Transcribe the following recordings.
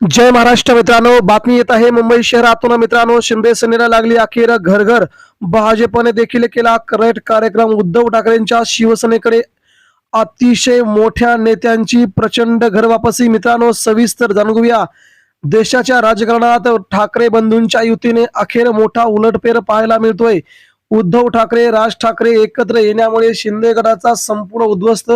जय महाराष्ट्र मित्रांनो बातमी येत आहे मुंबई शहरातून. मित्रांनो शिंदे सेनेला लागली अखेर घर घर भाजपने देखील केला करेक्ट कार्यक्रम. उद्धव ठाकरेंच्या शिवसेनेकडे अतिशय मोठ्या नेत्यांची प्रचंड घरवापसी मित्रांनो सविस्तर जाणून घेऊया देशाच्या राजकारणात ठाकरे बंधूंच्या युतीने अखेर मोठा उलटफेर पाहायला मिळतोय. उद्धव ठाकरे राज ठाकरे एकत्र येण्यामुळे शिंदे गटाचा संपूर्ण उद्ध्वस्त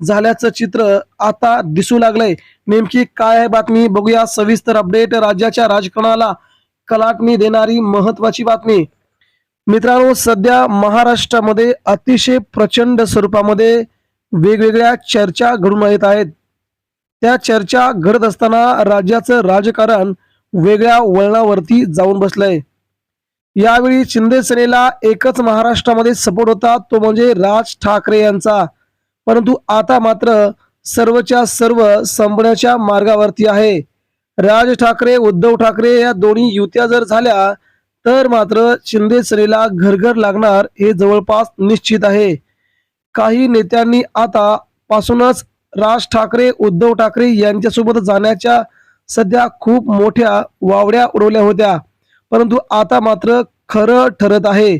झाल्याचं चित्र आता दिसू लागलंय. नेमकी काय आहे बातमी? बघूया. सविस्तर अपडेट. राज्याच्या राजकारणाला कलाटणी देणारी महत्वाची बातमी. मित्रांनो सध्या महाराष्ट्रामध्ये अतिशय प्रचंड स्वरूपामध्ये वेगवेगळ्या चर्चा घडून येत आहेत. त्या चर्चा घडत असताना राज्याचं राजकारण वेगळ्या वळणावरती जाऊन बसलंय. यावेळी शिंदे सेनेला एकच महाराष्ट्रामध्ये सपोर्ट होता तो म्हणजे राज ठाकरे यांचा. परंतु आता मात्र सर्वच्या सर्व संपण्याच्या मार्गावरती आहे. राज ठाकरे उद्धव ठाकरे या दोन्ही युत्या जर झाल्या तर मात्र शिंदे सेनेला घरघर लागणार हे जवळपास निश्चित आहे. काही नेत्यांनी आता पासूनच राज ठाकरे उद्धव ठाकरे यांच्यासोबत जाण्याच्या सध्या खूप मोठ्या वावड्या उडवल्या होत्या. परंतु आता मात्र खरं ठरत आहे.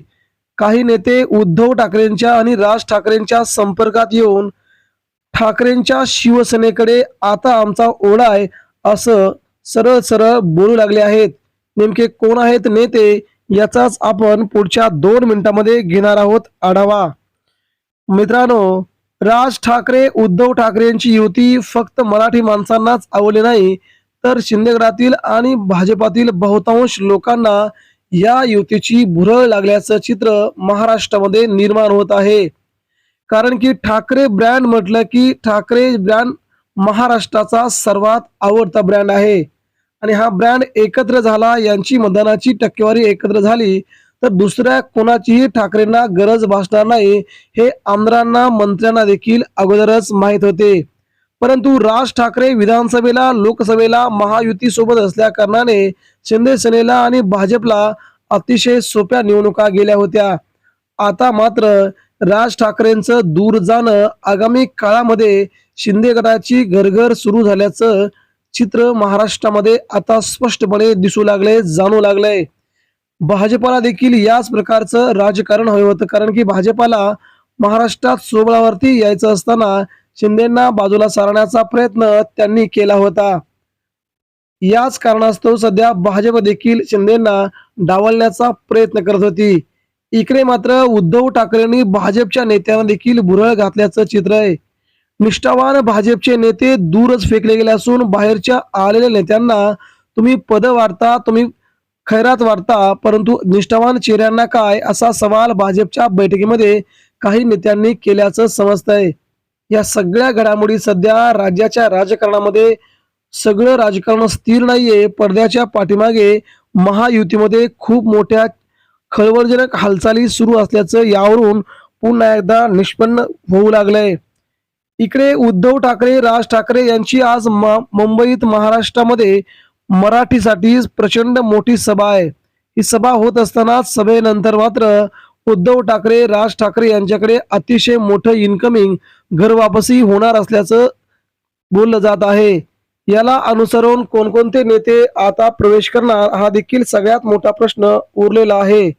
काही नेते उद्धव ठाकरेंच्या आणि राज ठाकरेंच्या संपर्कात येऊन ठाकरेंच्या शिवसेनेकडे आता आमचा ओढा आहे असं सरळ सरळ बोलू लागले आहेत. नेमके कोण आहेत नेते याचाच आपण पुढच्या दोन मिनिटांमध्ये घेणार आहोत आढावा. मित्रांनो राज ठाकरे उद्धव ठाकरेंची युती फक्त मराठी माणसांनाच आवडली नाही तर शिंदेगडातील आणि भाजपातील बहुतांश लोकांना या युतीची भुरळ लागल्याचं चित्र महाराष्ट्रामध्ये निर्माण होत आहे. कारण की ठाकरे ब्रँड म्हटलं की ठाकरे ब्रँड महाराष्ट्राचा सर्वात आवडता ब्रँड आहे. आणि हा ब्रँड एकत्र झाला यांची मतदानाची टक्केवारी एकत्र झाली तर दुसऱ्या कोणाचीही ठाकरेंना गरज भासणार नाही हे आमदारांना मंत्र्यांना देखील अगोदरच माहीत होते. परंतु राज ठाकरे विधानसभेला लोकसभेला महायुती सोबत असल्या कारणाने शिंदे सेनेला आणि भाजपला अतिशय सोप्या निवडणुका गेल्या होत्या. आता मात्र राज ठाकरेंचं दूर जाणं आगामी काळामध्ये शिंदे गटाची घरघर सुरू झाल्याचं चित्र महाराष्ट्रामध्ये आता स्पष्टपणे दिसू लागले जाणू लागलंय. भाजपाला देखील याच प्रकारचं राजकारण हवं होतं कारण की भाजपाला महाराष्ट्रात सोबळावरती यायचं असताना शिंदेना बाजूला सारण्याचा प्रयत्न त्यांनी केला होता. याच कारणास्तव सध्या भाजप देखील शिंदेना डावलण्याचा प्रयत्न करत होती. इकडे मात्र उद्धव ठाकरेंनी भाजपच्या नेत्यांना देखील भुरळ घातल्याचं चित्र आहे. निष्ठावान भाजपचे नेते दूरच फेकले गेले असून बाहेरच्या आलेल्या नेत्यांना तुम्ही पद वाढता तुम्ही खैरात वाढता परंतु निष्ठावान चेहऱ्यांना काय असा सवाल भाजपच्या बैठकीमध्ये काही नेत्यांनी केल्याचं समजतंय. या सगळ्या घडामोडी सध्या राज्याच्या राजकारणामध्ये सगळं राजकारण स्थिर नाहीये. पडद्याच्या पाठीमागे महायुतीमध्ये खूप मोठ्या खळबळजनक हालचाली सुरू असल्याचं यावरून पुन्हा एकदा निष्पन्न होऊ लागलंय. इकडे उद्धव ठाकरे राज ठाकरे यांची आज म- मुंबईत महाराष्ट्रामध्ये मराठीसाठी प्रचंड मोठी सभा आहे. ही सभा होत असताना सभेनंतर मात्र उद्धव ठाकरे राज ठाकरे यांच्याकडे अतिशय मोठं इन्कमिंग घर वापसी होणार असल्याचं बोललं जात आहे. याला अनुसरून कोणकोणते नेते आता प्रवेश करणार हा देखील सगळ्यात मोठा प्रश्न उरलेला आहे.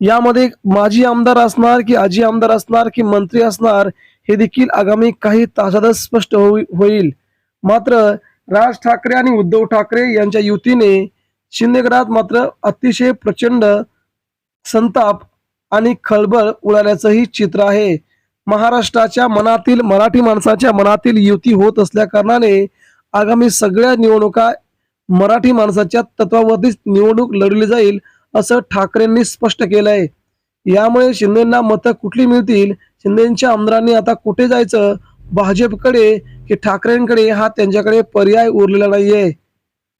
यामध्ये माजी आमदार असणार की आजी आमदार असणार की मंत्री असणार हे देखील आगामी काही तासातच स्पष्ट होईल. मात्र राज ठाकरे आणि उद्धव ठाकरे यांच्या युतीने शिंदेगडात मात्र अतिशय प्रचंड संताप आणि खळबळ उडाल्याचंही चित्र आहे. महाराष्ट्राच्या मनातील मराठी माणसाच्या मनातील युती होत असल्या कारणाने आगामी सगळ्या निवडणुका मराठी माणसाच्या तत्वावरतीच निवडणूक लढली जाईल असं ठाकरेंनी स्पष्ट केलंय. यामुळे शिंदेना मतं कुठली मिळतील? शिंदेच्या आमदारांनी आता कुठे जायचं? भाजपकडे की ठाकरेंकडे? हा त्यांच्याकडे पर्याय उरलेला नाहीये.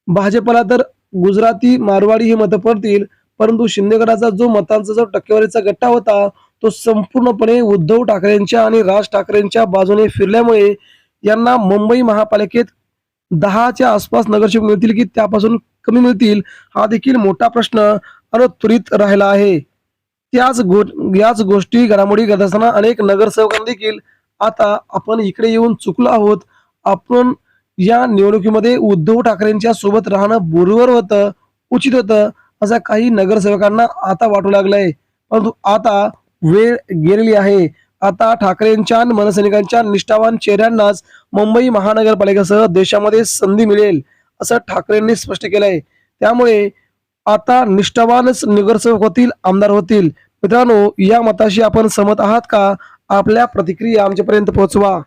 भाजपला तर गुजराती मारवाडी ही मतं पडतील परंतु शिंदेगडाचा जो मतांचा जो टक्केवारीचा गट्टा होता तो संपूर्णपणे उद्धव ठाकरेंच्या आणि राज ठाकरेंच्या बाजूने फिरल्यामुळे यांना मुंबई महापालिकेत दहाच्या आसपास नगरसेवक मिळतील की त्यापासून कमी मिळतील हा देखील मोठा प्रश्न अनुत्वरित राहिला आहे. त्याच गो याच गोष्टी घडामोडी करत असताना अनेक नगरसेवकांना देखील आता आपण इकडे येऊन चुकलो आहोत. आपण या निवडणुकीमध्ये उद्धव ठाकरेंच्या सोबत राहणं बरोबर होतं उचित होतं असं काही नगरसेवकांना आता वाटू लागलंय. परंतु आता वेळ गेलेली आहे. आता ठाकरेंच्या मनसैनिकांच्या निष्ठावान चेहऱ्यांनाच मुंबई महानगरपालिकेसह देशामध्ये संधी मिळेल असं ठाकरेंनी स्पष्ट केलंय. त्यामुळे आता निष्ठावानच नगरसेवक होतील आमदार होतील. मित्रांनो या मताशी आपण सहमत आहात का? आपल्या प्रतिक्रिया आमच्यापर्यंत पोहोचवा.